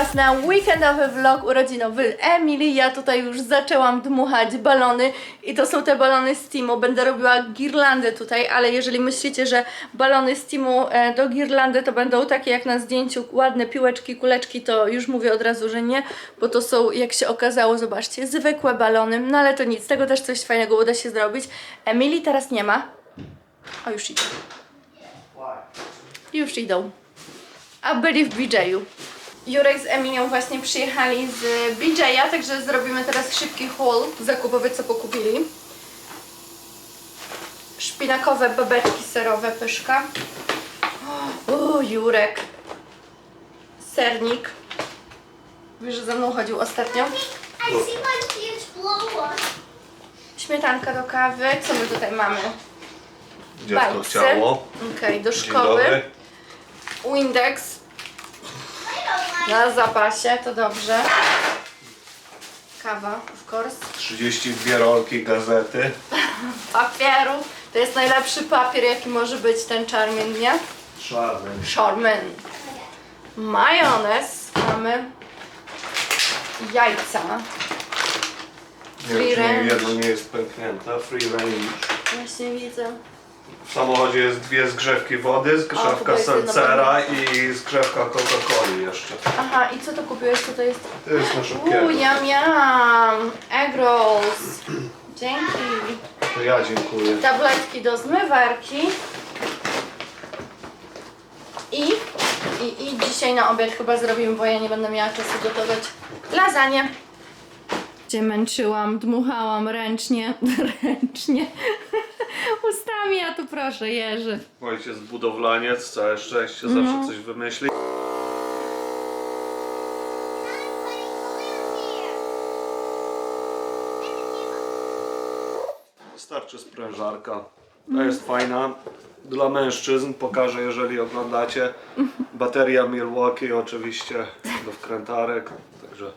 Was na weekendowy vlog urodzinowy Emily. Ja tutaj już zaczęłam dmuchać balony i to są te balony z Timu. Będę robiła girlandy tutaj, ale jeżeli myślicie, że balony z Timu e, do girlandy to będą takie jak na zdjęciu, ładne piłeczki, kuleczki, to już mówię od razu, że nie, bo to są, jak się okazało, zobaczcie, zwykłe balony. No ale to nic, tego też coś fajnego uda się zrobić. Emily teraz nie ma. O, już idą. Już idą a byli w BJ-u. Jurek z Emilią właśnie przyjechali z BJ-a, także zrobimy teraz szybki haul zakupowy, co pokupili. Szpinakowe babeczki serowe, pyszka. O, Jurek. Sernik. Wiesz, że ze mną chodził ostatnio. Śmietanka do kawy. Co my tutaj mamy? Dziecko Bajce. chciało. Okej, do Dzień szkoły. dobry. Windex na zapasie, to dobrze. Kawa, of course. 32 rolki gazety. papieru. To jest najlepszy papier, jaki może być ten Charmin, nie? Czarny. Charmin. Majonez mamy. Jajca. Free range. jedno nie jest pęknięte. Free range. Właśnie widzę. W samochodzie jest dwie zgrzewki wody, tutaj zgrzewka jest jedna selcera i zgrzewka Coca-Coli jeszcze. Aha, i co to kupiłeś? Co to jest? To jest na szybkiego. Uuu, yum yum. Egg rolls. Dzięki. To ja dziękuję. Tabletki do zmywarki. I, i, I dzisiaj na obiad chyba zrobimy, bo ja nie będę miała czasu gotować lasagne. Gdzie męczyłam, dmuchałam ręcznie, ręcznie, ustami, a tu proszę, Jerzy. Ojciec budowlaniec, całe szczęście, No. zawsze coś wymyśli. Wystarczy sprężarka. To jest fajna. Dla mężczyzn pokażę, jeżeli oglądacie. Bateria Milwaukee oczywiście do wkrętarek. Także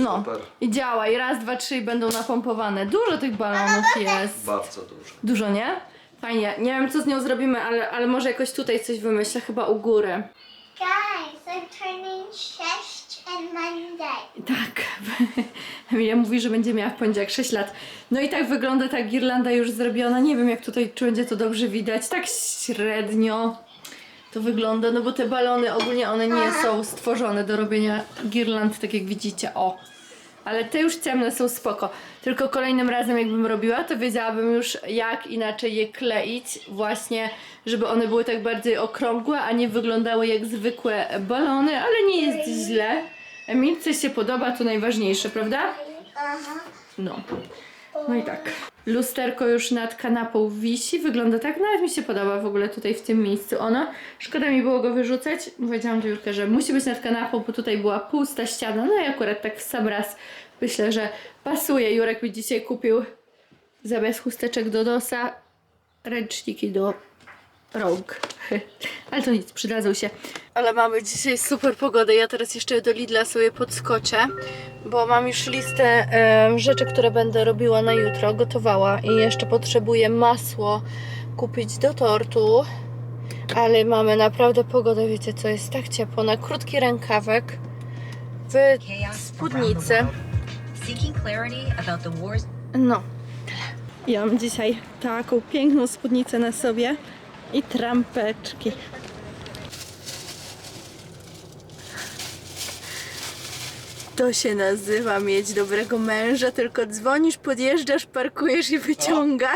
No, super. i działa, i raz, dwa, trzy i będą napompowane. Dużo tych balonów jest. Bardzo dużo. Dużo, nie? Fajnie. Nie wiem, co z nią zrobimy, ale, ale może jakoś tutaj coś wymyślę, chyba u góry. Guys, I'm turning 6 and Monday. Tak. Emilia mówi, że będzie miała w poniedziałek 6 lat. No i tak wygląda ta girlanda już zrobiona. Nie wiem, jak tutaj, czy będzie to dobrze widać. Tak średnio to wygląda, no bo te balony ogólnie one nie są stworzone do robienia girland, tak jak widzicie. O. Ale te już ciemne są spoko. Tylko kolejnym razem jakbym robiła, to wiedziałabym już jak inaczej je kleić. Właśnie, żeby one były tak bardziej okrągłe, a nie wyglądały jak zwykłe balony, ale nie jest źle. Emil, coś się podoba, to najważniejsze, prawda? Uh-huh. No. No i tak. Lusterko już nad kanapą wisi, wygląda tak, nawet mi się podoba w ogóle tutaj w tym miejscu ono. Szkoda mi było go wyrzucać. Powiedziałam do Jurka, że musi być nad kanapą, bo tutaj była pusta ściana. No i akurat tak w sam raz myślę, że pasuje. Jurek mi dzisiaj kupił zamiast chusteczek do dosa ręczniki do rąk. Ale to nic, przydadzą się. Ale mamy dzisiaj super pogodę. Ja teraz jeszcze do Lidla sobie podskoczę, bo mam już listę rzeczy, które będę robiła na jutro, gotowała i jeszcze potrzebuję masło kupić do tortu. Ale mamy naprawdę pogodę, wiecie co, jest tak ciepło, na krótki rękawek w spódnicy. No, tyle. Ja mam dzisiaj taką piękną spódnicę na sobie i trampeczki. To się nazywa mieć dobrego męża, tylko dzwonisz, podjeżdżasz, parkujesz i wyciąga.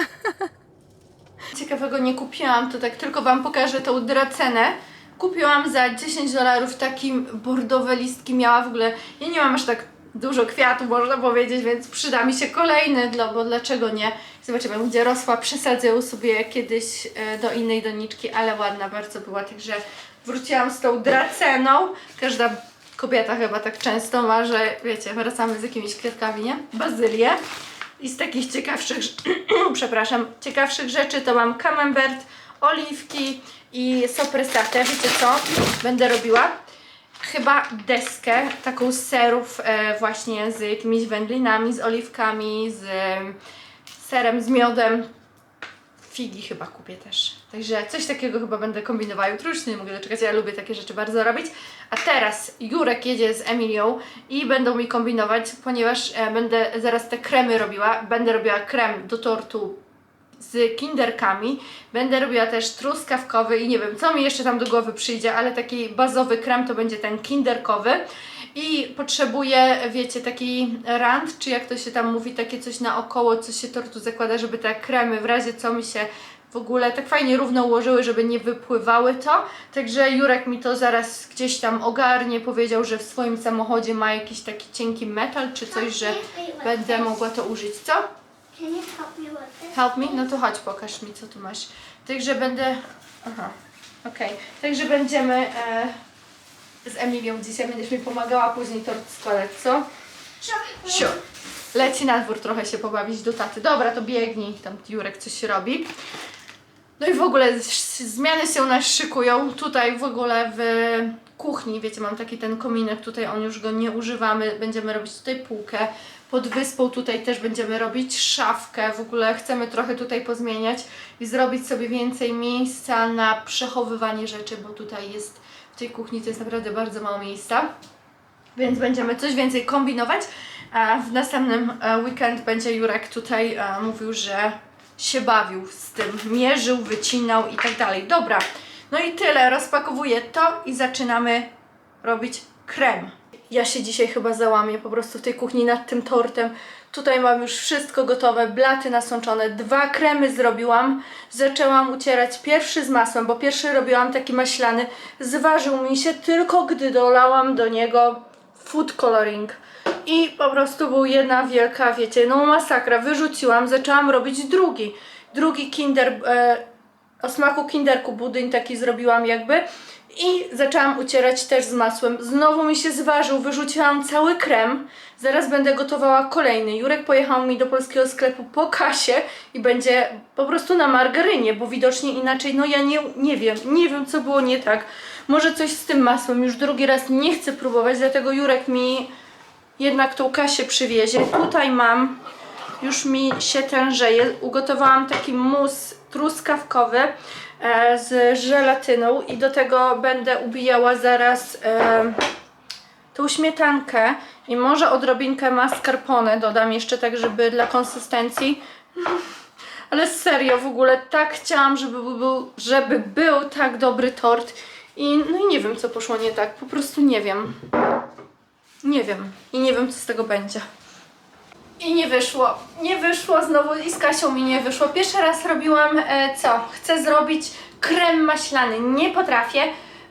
Ciekawego nie kupiłam, to tak tylko Wam pokażę tą dracenę. Kupiłam za 10 dolarów taki bordowe listki, miała w ogóle, ja nie mam aż tak dużo kwiatów, można powiedzieć, więc przyda mi się kolejny, bo dlaczego nie? Zobaczymy, gdzie rosła, przesadzę ją sobie kiedyś e, do innej doniczki, ale ładna bardzo była, także wróciłam z tą draceną. Każda kobieta chyba tak często ma, że wiecie, wracamy z jakimiś kwiatkami, nie? Bazylię. I z takich ciekawszych, przepraszam, ciekawszych rzeczy to mam camembert, oliwki i sopressatę. Wiecie co? Będę robiła chyba deskę taką z serów e, właśnie z jakimiś wędlinami, z oliwkami, z e, serem, z miodem. Figi chyba kupię też. Także coś takiego chyba będę kombinowała jutro, już nie mogę doczekać, ja lubię takie rzeczy bardzo robić. A teraz Jurek jedzie z Emilią i będą mi kombinować, ponieważ e, będę zaraz te kremy robiła. Będę robiła krem do tortu z kinderkami. Będę robiła też truskawkowy i nie wiem, co mi jeszcze tam do głowy przyjdzie, ale taki bazowy krem to będzie ten kinderkowy. I potrzebuję, wiecie, taki rand, czy jak to się tam mówi, takie coś naokoło, co się tortu zakłada, żeby te kremy w razie co mi się w ogóle tak fajnie równo ułożyły, żeby nie wypływały to. Także Jurek mi to zaraz gdzieś tam ogarnie, powiedział, że w swoim samochodzie ma jakiś taki cienki metal, czy coś, że będę mogła to użyć. Co? Help me? No to chodź, pokaż mi, co tu masz. Także będę... Aha, okej. Także będziemy e, z Emilią dzisiaj, będziesz mi pomagała później tort składać, co? Sure. Leci na dwór trochę się pobawić do taty. Dobra, to biegnij, tam Jurek coś robi. No i w ogóle zmiany się u nas szykują. Tutaj w ogóle w kuchni, wiecie, mam taki ten kominek, tutaj on już go nie używamy. Będziemy robić tutaj półkę. Pod wyspą tutaj też będziemy robić szafkę. W ogóle chcemy trochę tutaj pozmieniać i zrobić sobie więcej miejsca na przechowywanie rzeczy, bo tutaj jest w tej kuchni to jest naprawdę bardzo mało miejsca. Więc będziemy coś więcej kombinować. A w następnym e, weekend będzie Jurek tutaj e, mówił, że się bawił z tym, mierzył, wycinał i tak dalej. Dobra, no i tyle. Rozpakowuję to i zaczynamy robić krem. Ja się dzisiaj chyba załamię po prostu w tej kuchni nad tym tortem. Tutaj mam już wszystko gotowe, blaty nasączone, dwa kremy zrobiłam. Zaczęłam ucierać pierwszy z masłem, bo pierwszy robiłam taki maślany. Zważył mi się tylko gdy dolałam do niego food coloring. I po prostu był jedna wielka, wiecie, no masakra. Wyrzuciłam, zaczęłam robić drugi. Drugi kinder, e, o smaku kinderku budyń taki zrobiłam jakby. I zaczęłam ucierać też z masłem. Znowu mi się zważył, wyrzuciłam cały krem. Zaraz będę gotowała kolejny. Jurek pojechał mi do polskiego sklepu po kasie i będzie po prostu na margarynie, bo widocznie inaczej, no ja nie, nie wiem, nie wiem co było nie tak. Może coś z tym masłem, już drugi raz nie chcę próbować, dlatego Jurek mi jednak tą kasię przywiezie. Tutaj mam, już mi się tężeje. Ugotowałam taki mus truskawkowy z żelatyną i do tego będę ubijała zaraz e, tą śmietankę i może odrobinkę mascarpone dodam jeszcze tak, żeby dla konsystencji. Ale serio, w ogóle tak chciałam, żeby był, żeby był tak dobry tort. I no i nie wiem, co poszło nie tak. Po prostu nie wiem. Nie wiem. I nie wiem, co z tego będzie. I nie wyszło. Nie wyszło znowu i z Kasią mi nie wyszło. Pierwszy raz robiłam e, co? Chcę zrobić krem maślany. Nie potrafię,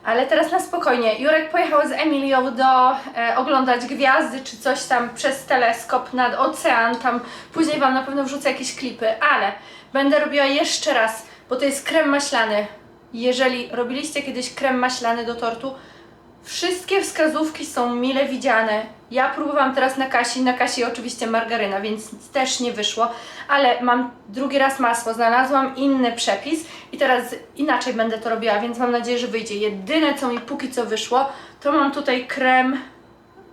ale teraz na spokojnie. Jurek pojechał z Emilią do e, oglądać gwiazdy czy coś tam przez teleskop nad ocean. Tam później Wam na pewno wrzucę jakieś klipy, ale będę robiła jeszcze raz, bo to jest krem maślany. Jeżeli robiliście kiedyś krem maślany do tortu, Wszystkie wskazówki są mile widziane. Ja próbowałam teraz na Kasi, na Kasi oczywiście margaryna, więc też nie wyszło, ale mam drugi raz masło, znalazłam inny przepis i teraz inaczej będę to robiła, więc mam nadzieję, że wyjdzie. Jedyne co mi póki co wyszło, to mam tutaj krem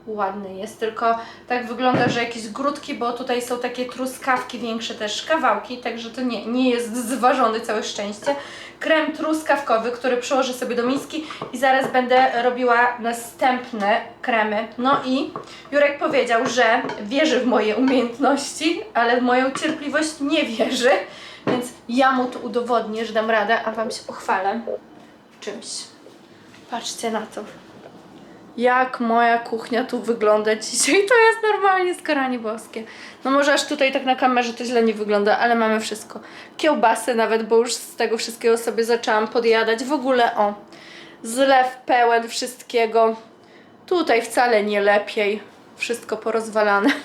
ładny jest, tylko tak wygląda, że jakieś grudki, bo tutaj są takie truskawki większe też, kawałki, także to nie, nie jest zważony, całe szczęście. Krem truskawkowy, który przyłożę sobie do miski i zaraz będę robiła następne kremy. No i Jurek powiedział, że wierzy w moje umiejętności, ale w moją cierpliwość nie wierzy, więc ja mu to udowodnię, że dam radę, a Wam się pochwalę czymś. Patrzcie na to jak moja kuchnia tu wygląda dzisiaj. To jest normalnie skaranie boskie. No może aż tutaj tak na kamerze to źle nie wygląda, ale mamy wszystko. Kiełbasy nawet, bo już z tego wszystkiego sobie zaczęłam podjadać. W ogóle o, zlew pełen wszystkiego. Tutaj wcale nie lepiej. Wszystko porozwalane.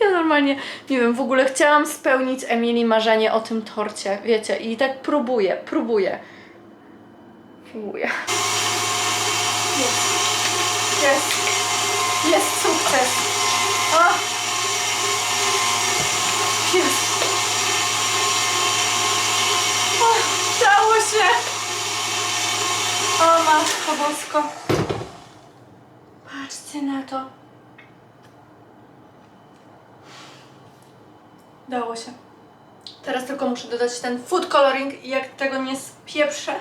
Ja normalnie, nie wiem, w ogóle chciałam spełnić Emilii marzenie o tym torcie, wiecie, i tak próbuję, próbuję. Próbuję. Jest. Jest. Jest sukces. O! Jest. O, dało się. O matko bosko. Patrzcie na to. Dało się. Teraz tylko muszę dodać ten food coloring i jak tego nie spieprzę,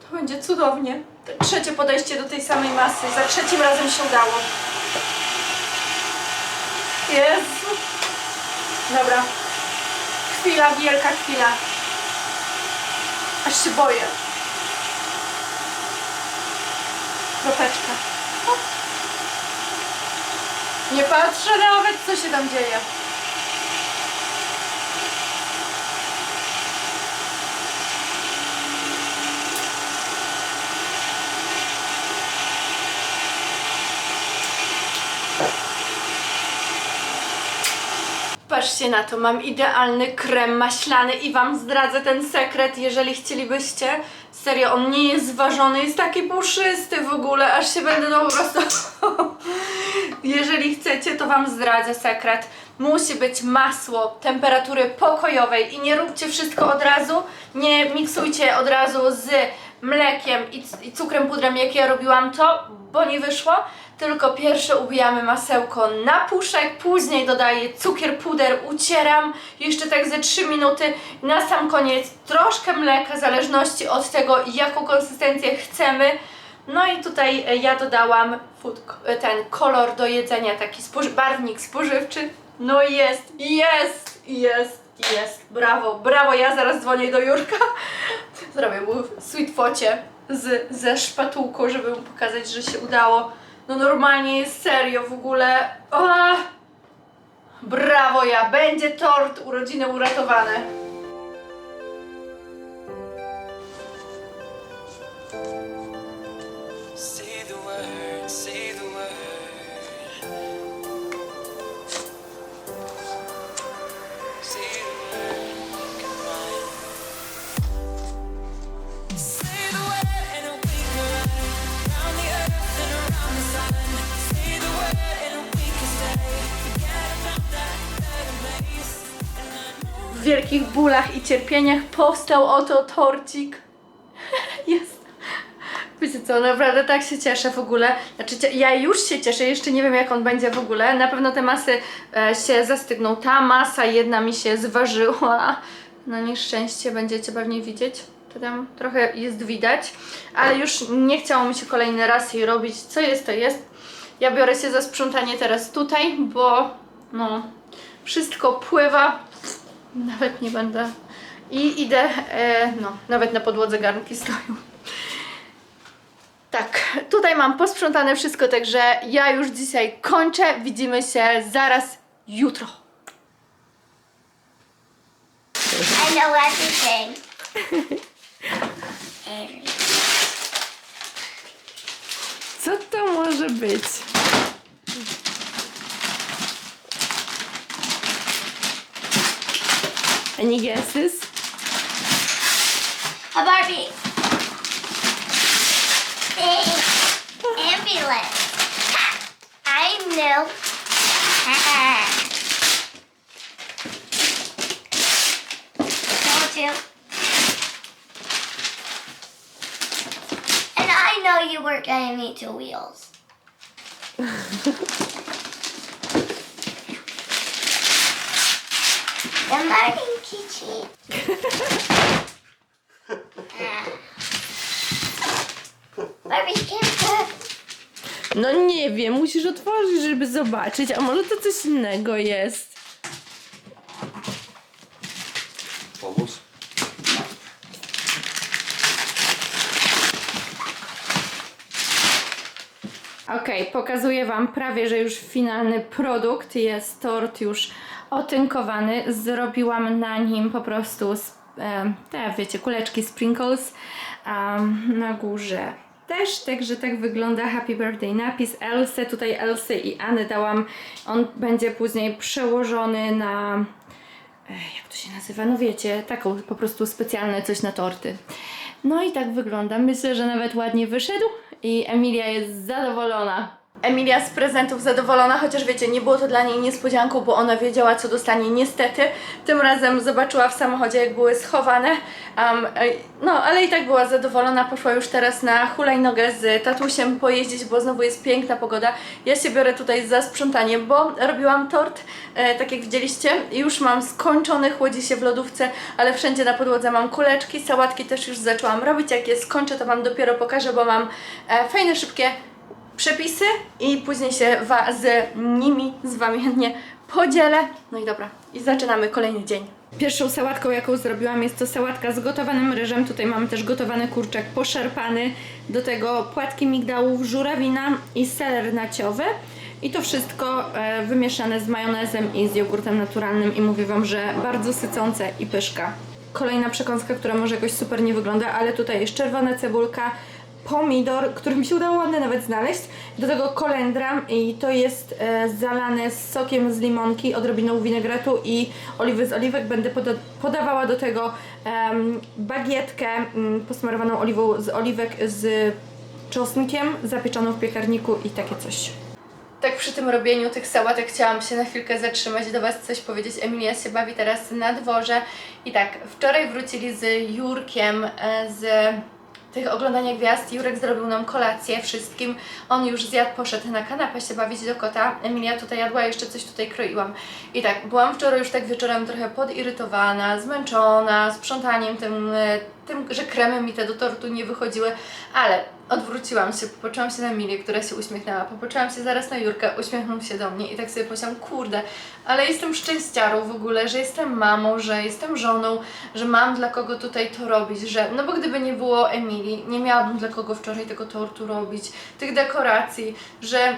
to będzie cudownie. Trzecie podejście do tej samej masy. Za trzecim razem się udało. Jezu. Dobra. Chwila, wielka chwila. Aż się boję. Kropeczka. Nie patrzę nawet, co się tam dzieje. Patrzcie na to, mam idealny krem maślany i Wam zdradzę ten sekret, jeżeli chcielibyście. Serio, on nie jest zważony, jest taki puszysty w ogóle, aż się będę no po prostu... jeżeli chcecie, to Wam zdradzę sekret. Musi być masło temperatury pokojowej i nie róbcie wszystko od razu, nie miksujcie od razu z mlekiem i, i cukrem pudrem, jak ja robiłam to, bo nie wyszło. Tylko pierwsze ubijamy masełko na puszek, później dodaję cukier, puder, ucieram jeszcze tak ze 3 minuty. Na sam koniec troszkę mleka, w zależności od tego, jaką konsystencję chcemy. No i tutaj e, ja dodałam food, e, ten kolor do jedzenia, taki barwnik spożywczy. No i jest, jest, jest. Brawo, brawo, ja zaraz dzwonię do Jurka. Zrobię mu sweet focie z, ze szpatułką, żeby mu pokazać, że się udało. No normalnie jest serio w ogóle. O! Brawo ja, będzie tort, urodziny uratowane. Wielkich bólach i cierpieniach powstał oto torcik. Jest. Wiecie co, naprawdę tak się cieszę w ogóle. Znaczy, ja już się cieszę, jeszcze nie wiem jak on będzie w ogóle. Na pewno te masy e, się zastygną. Ta masa jedna mi się zważyła. Na nieszczęście będziecie pewnie widzieć. To tam trochę jest widać. Ale już nie chciało mi się kolejny raz jej robić. Co jest, to jest. Ja biorę się za sprzątanie teraz tutaj, bo no, wszystko pływa. Nawet nie będę. I idę, e, no, nawet na podłodze garnki stoją. Tak, tutaj mam posprzątane wszystko, także ja już dzisiaj kończę. Widzimy się zaraz jutro. I know everything. Co to może być? Any guesses? A Barbie. Big ambulance. I know. Told you. And I know you weren't gonna meet two wheels. The Martin can't No nie wiem, musisz otworzyć, żeby zobaczyć, a może to coś innego jest. Pomóc? Okej, pokazuję Wam prawie, że już finalny produkt. Jest tort już otynkowany. Zrobiłam na nim po prostu s- em, te, wiecie, kuleczki sprinkles em, na górze. Też, także tak wygląda Happy Birthday napis Else. Tutaj Else i Anny dałam. On będzie później przełożony na Ech, jak to się nazywa? No wiecie, taką po prostu specjalne coś na torty. No i tak wygląda. Myślę, że nawet ładnie wyszedł i Emilia jest zadowolona. Emilia z prezentów zadowolona, chociaż wiecie, nie było to dla niej niespodzianką, bo ona wiedziała, co dostanie. Niestety, tym razem zobaczyła w samochodzie, jak były schowane. Um, no, ale i tak była zadowolona. Poszła już teraz na hulajnogę z tatusiem pojeździć, bo znowu jest piękna pogoda. Ja się biorę tutaj za sprzątanie, bo robiłam tort, e, tak jak widzieliście. Już mam skończony, chłodzi się w lodówce, ale wszędzie na podłodze mam kuleczki. Sałatki też już zaczęłam robić. Jak je skończę, to Wam dopiero pokażę, bo mam e, fajne, szybkie przepisy i później się z nimi, z Wami chętnie podzielę. No i dobra, i zaczynamy kolejny dzień. Pierwszą sałatką, jaką zrobiłam, jest to sałatka z gotowanym ryżem. Tutaj mamy też gotowany kurczak poszarpany, do tego płatki migdałów, żurawina i seler naciowy. I to wszystko e, wymieszane z majonezem i z jogurtem naturalnym i mówię Wam, że bardzo sycące i pyszka. Kolejna przekąska, która może jakoś super nie wygląda, ale tutaj jest czerwona cebulka, pomidor, który mi się udało ładnie nawet znaleźć. Do tego kolendra i to jest e, zalane z sokiem z limonki, odrobiną winegretu i oliwy z oliwek. Będę poda podawała do tego bagietkę mm, posmarowaną oliwą z oliwek z czosnkiem, zapieczoną w piekarniku i takie coś. Tak przy tym robieniu tych sałatek chciałam się na chwilkę zatrzymać, do Was coś powiedzieć. Emilia się bawi teraz na dworze. I tak, wczoraj wrócili z Jurkiem e, z tych oglądania gwiazd. Jurek zrobił nam kolację wszystkim. On już zjadł, poszedł na kanapę się bawić do kota. Emilia tutaj jadła, jeszcze coś tutaj kroiłam. I tak, byłam wczoraj już tak wieczorem trochę podirytowana, zmęczona, sprzątaniem tym, e, tym, że kremy mi te do tortu nie wychodziły, ale odwróciłam się, popatrzyłam się na Emilię, która się uśmiechnęła, popatrzyłam się zaraz na Jurka, uśmiechnął się do mnie i tak sobie pomyślałam, kurde, ale jestem szczęściarą w ogóle, że jestem mamą, że jestem żoną, że mam dla kogo tutaj to robić, że, no bo gdyby nie było Emilii, nie miałabym dla kogo wczoraj tego tortu robić, tych dekoracji, że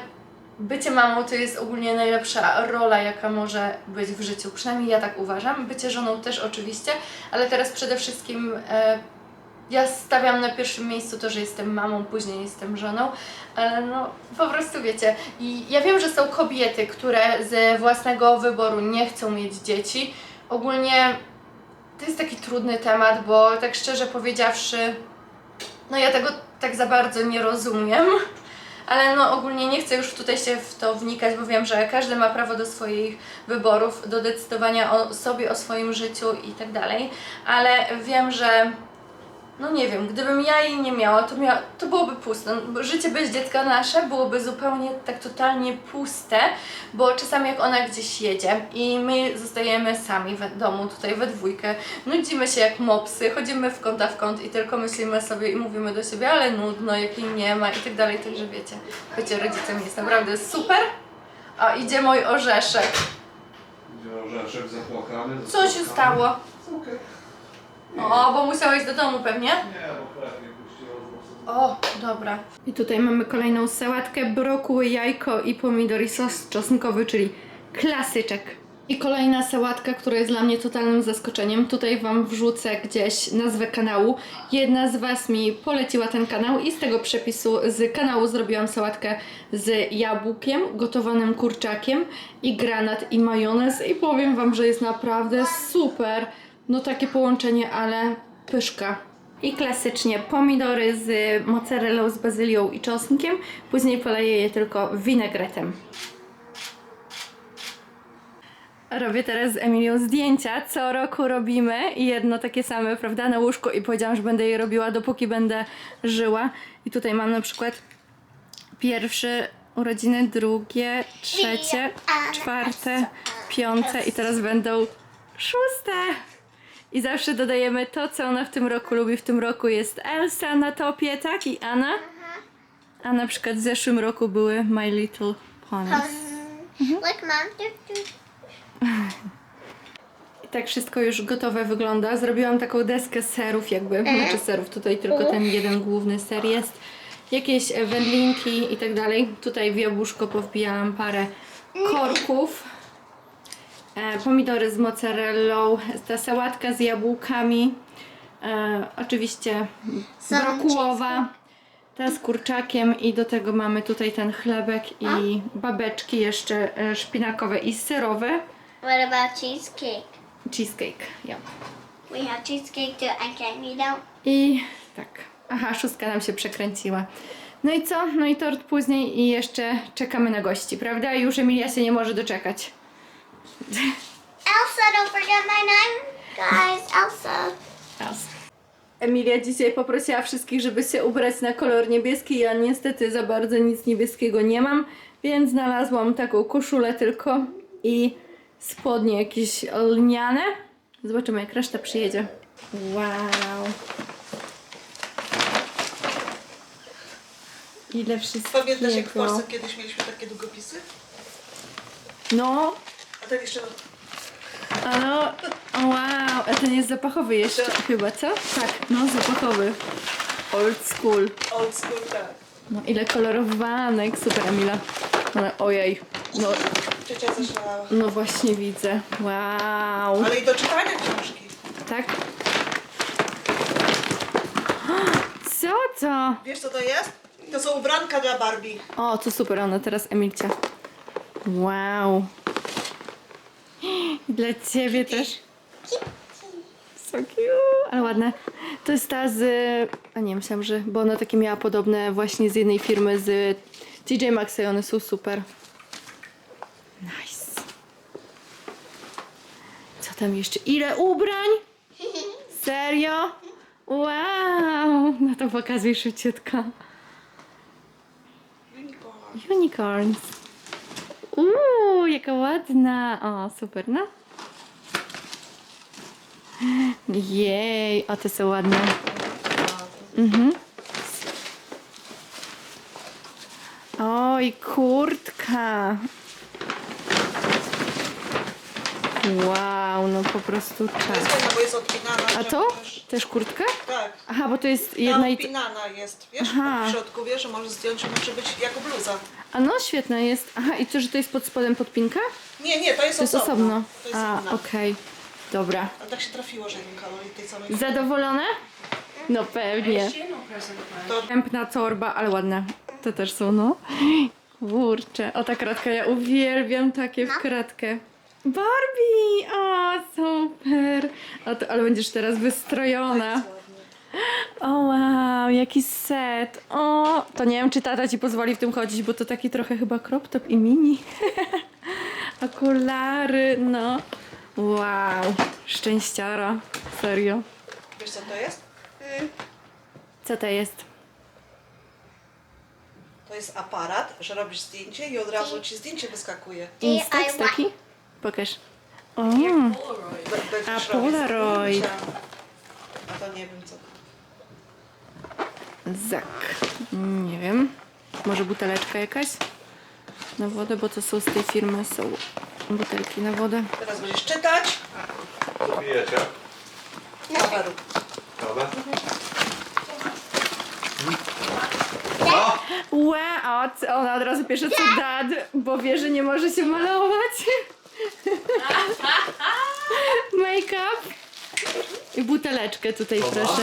bycie mamą to jest ogólnie najlepsza rola, jaka może być w życiu. Przynajmniej ja tak uważam. Bycie żoną też oczywiście, ale teraz przede wszystkim e, ja stawiam na pierwszym miejscu to, że jestem mamą, później jestem żoną, ale no po prostu wiecie. I ja wiem, że są kobiety, które ze własnego wyboru nie chcą mieć dzieci. Ogólnie to jest taki trudny temat, bo tak szczerze powiedziawszy, no ja tego tak za bardzo nie rozumiem. Ale no ogólnie nie chcę już tutaj się w to wnikać, bo wiem, że każdy ma prawo do swoich wyborów, do decydowania o sobie, o swoim życiu i tak dalej. Ale wiem, że no nie wiem, gdybym ja jej nie miała, to, mia to byłoby puste. No, Życie bez dziecka nasze byłoby zupełnie tak totalnie puste, bo czasami jak ona gdzieś jedzie i my zostajemy sami w domu, tutaj we dwójkę, nudzimy się jak mopsy, chodzimy w kąta w kąt i tylko myślimy sobie i mówimy do siebie, ale nudno, jak jej nie ma i tak dalej, także wiecie, bycie rodzicem jest naprawdę super. A idzie mój orzeszek. Gdzie orzeszek zapłakany? Co się stało? Okej. O, bo musiałeś do domu pewnie? Nie, bo nie nosa. O, dobra. I tutaj mamy kolejną sałatkę, brokuły, jajko i pomidor i sos czosnkowy, czyli klasyczek. I kolejna sałatka, która jest dla mnie totalnym zaskoczeniem. Tutaj Wam wrzucę gdzieś nazwę kanału. Jedna z Was mi poleciła ten kanał i z tego przepisu z kanału zrobiłam sałatkę z jabłkiem, gotowanym kurczakiem i granat i majonez i powiem Wam, że jest naprawdę super. No takie połączenie, ale pyszka. I klasycznie pomidory z mozzarellą, z bazylią i czosnkiem. Później poleję je tylko winegretem. Robię teraz z Emilią zdjęcia. Co roku robimy jedno takie same, prawda, na łóżku i powiedziałam, że będę je robiła dopóki będę żyła. I tutaj mam na przykład pierwsze urodziny, drugie, trzecie, czwarte, piąte i teraz będą szóste. I zawsze dodajemy to, co ona w tym roku lubi. W tym roku jest Elsa na topie, tak? I Anna. A na przykład w zeszłym roku były My Little Ponies. Look, mom. Do, do. I tak wszystko już gotowe wygląda. Zrobiłam taką deskę serów jakby, znaczy serów, tutaj tylko ten jeden główny ser jest. Jakieś e, wędlinki i tak dalej. Tutaj w jabłuszko powbijałam parę korków. E, pomidory z mozzarellą, ta sałatka z jabłkami. E, oczywiście brokułowa. Ta z kurczakiem i do tego mamy tutaj ten chlebek i babeczki jeszcze e, szpinakowe i serowe. What about cheesecake? Cheesecake, ja. We have cheesecake too. Can't eat out. I tak. Aha, szóstka nam się przekręciła. No i co? No i tort później i jeszcze czekamy na gości, prawda? I już Emilia się nie może doczekać. Elsa, don't forget my name, guys. Elsa. Raz. Emilia dzisiaj poprosiła wszystkich, żeby się ubrać na kolor niebieski. Ja niestety za bardzo nic niebieskiego nie mam, więc znalazłam taką koszulę tylko i spodnie jakieś lniane. Zobaczymy jak reszta przyjedzie. Wow. Ile wszystkiego. Pamiętasz jak w Polsce kiedyś mieliśmy takie długopisy? No, Ten jeszcze ale o wow, a ten jest zapachowy jeszcze chyba, co? Tak, no zapachowy. Old school. old school, tak. No ile kolorowanek, super Emila. Ale ojej, no, Ciocia zaszalała. no właśnie widzę. Wow. Ale i do czytania książki. Tak? Co to? Wiesz co to jest? To są ubranka dla Barbie. O, to super, ona teraz Emilcia. Wow. Dla ciebie też. So cute, ale ładne. To jest ta z... A nie, myślałam, że... Bo ona takie miała podobne właśnie z jednej firmy z TJ Maxx i one są super. Nice. Co tam jeszcze? Ile ubrań? Serio? Wow! No to pokazuj szybciutko. Unicorns. Uuu, jaka ładna. O, super, no. Jej, o te są ładne. Mhm. Oj, kurtka. Wow, no po prostu To jest czas. bo jest odpinana. A to? możesz- Też kurtka? Tak. Aha, bo to jest Ta jedna i... odpinana jest, wiesz? Aha. W środku, wiesz, że możesz zdjąć, że może być jako bluza. A no, świetna jest. Aha, i to, że to jest pod spodem podpinka? Nie, nie, to jest To jest osobno. osobno. To jest A, inna. okej. Dobra. Ale tak się trafiło, że jeden kalorii tej samej. Zadowolone? No pewnie. To Pępna torba, ale ładne. To też są, no. Kurczę, o ta kratka, ja uwielbiam takie w kratkę. Barbie! O, super! O, to, ale będziesz teraz wystrojona. O wow, jaki set. O, to nie wiem, czy tata ci pozwoli w tym chodzić, bo to taki trochę chyba crop top i mini. Okulary, no. Wow, szczęściara. Serio. wiesz co to jest? Co to jest? To jest aparat, że robisz zdjęcie i od razu ci zdjęcie wyskakuje. Instax taki? Pokaż. O, Be- będziesz A, robić Polaroid. zdjęcia. A to nie wiem co. Zak. Nie wiem. Może buteleczka jakaś? Na wodę, bo to są z tej firmy, są butelki na wodę. Teraz będziesz czytać. Co pijecie? Kaweru. Kawę? Wow, ona od razu pierwsze co dad, bo wie, że nie może się malować. Make-up. I buteleczkę tutaj proszę.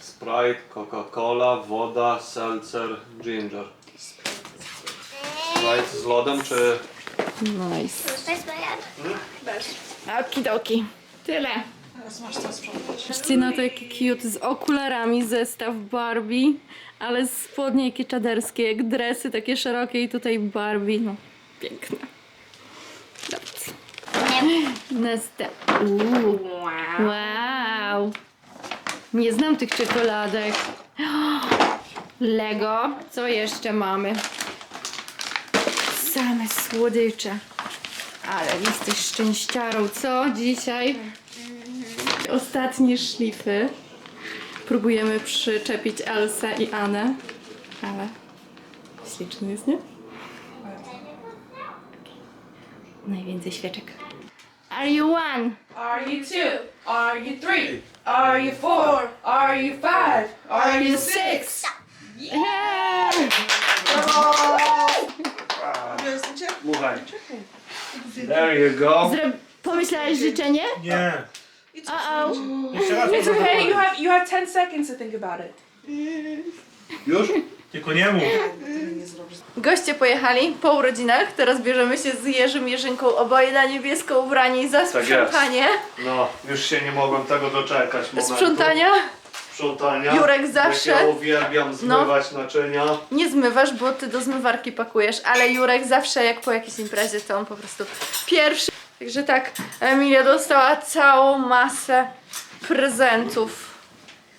Sprite, Coca-Cola, woda, seltzer, ginger. Sprite z lodem czy... Nice. This way. Okidoki. Tyle. Teraz masz co sprzątać. Patrzcie na to jaki cute z okularami zestaw Barbie, ale spodnie jakie czaderskie, jak dresy takie szerokie i tutaj Barbie, no piękne. Dobrze. Następny. Wow. Nie znam tych czekoladek. Lego. Co jeszcze mamy? Słodycze. Ale jesteś szczęściarą, co dzisiaj? Ostatnie szlify. Próbujemy przyczepić Elsę i Anę. Ale śliczny jest, nie? Najwięcej świeczek. Are you one? Are you two? Are you three? Are you four? Are you five? Are you six? Yeah! Robię zdjęcie? Słuchaj. There you go. Zro- Pomyślałeś życzenie? Nie. Uh-oh. Jeszcze raz It's okay. You have you have ten seconds to think about it. Już? Tylko nie mów. Goście pojechali po urodzinach. Teraz bierzemy się z Jerzym Jerzynką oboje na niebiesko ubrani za Tak jest. sprzątanie. No, już się nie mogłem tego doczekać momentu. Sprzątania. Sprzątania. Jurek zawsze- Jak ja uwielbiam zmywać naczynia. Nie zmywasz, bo ty do zmywarki pakujesz, ale Jurek zawsze jak po jakiejś imprezie, to on po prostu pierwszy. Także tak, Emilia dostała całą masę prezentów.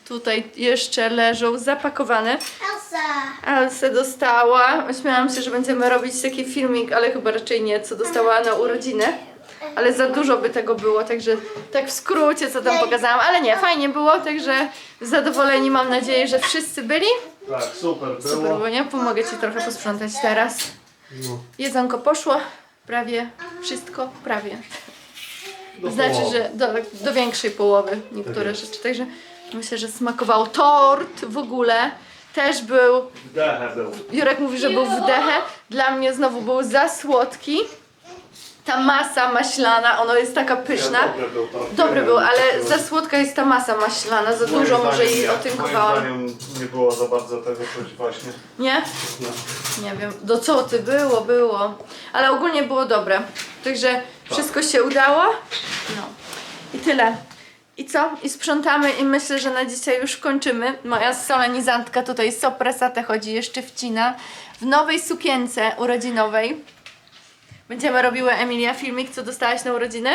Tutaj jeszcze leżą zapakowane. Elsa. Elsa dostała. Śmiałam się, że będziemy robić taki filmik, ale chyba raczej nie, co dostała na urodziny. Ale za dużo by tego było, także tak w skrócie co tam pokazałam, ale nie, fajnie było, także zadowoleni mam nadzieję, że wszyscy byli. Tak, super było. Super było, nie? Pomogę Ci trochę posprzątać teraz. No, Jedzonko poszło, prawie wszystko, prawie. do Znaczy, połowy. że do, do większej połowy niektóre Tak rzeczy, także myślę, że smakował tort w ogóle. Też był, Dechę był. Jurek mówi, że był w dechę, dla mnie znowu był za słodki. Ta masa maślana, ona jest taka pyszna. Dobry był to. Dobry był, ale za słodka jest ta masa maślana, za Moim dużo może zdaniem jej nie. otynkowałam. Moim zdaniem nie było za bardzo tego czuć właśnie. Nie? Nie wiem, do co ty było, było. Ale ogólnie było dobre. Także wszystko się udało. No. I tyle. I co? I sprzątamy i myślę, że na dzisiaj już kończymy. Moja solenizantka tutaj sopresate chodzi jeszcze wcina w nowej sukience urodzinowej. Będziemy robiły Emilia filmik, co dostałaś na urodziny?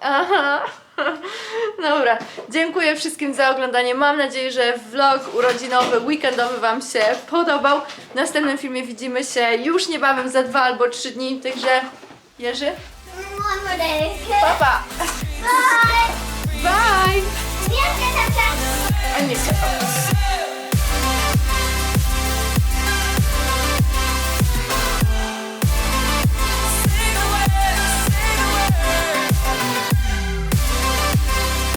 Aha. Dobra, dziękuję wszystkim za oglądanie. Mam nadzieję, że vlog urodzinowy, weekendowy Wam się podobał. W następnym filmie widzimy się już niebawem za dwa albo trzy dni, także Jerzy, One more day. pa pa! Bye. Bye!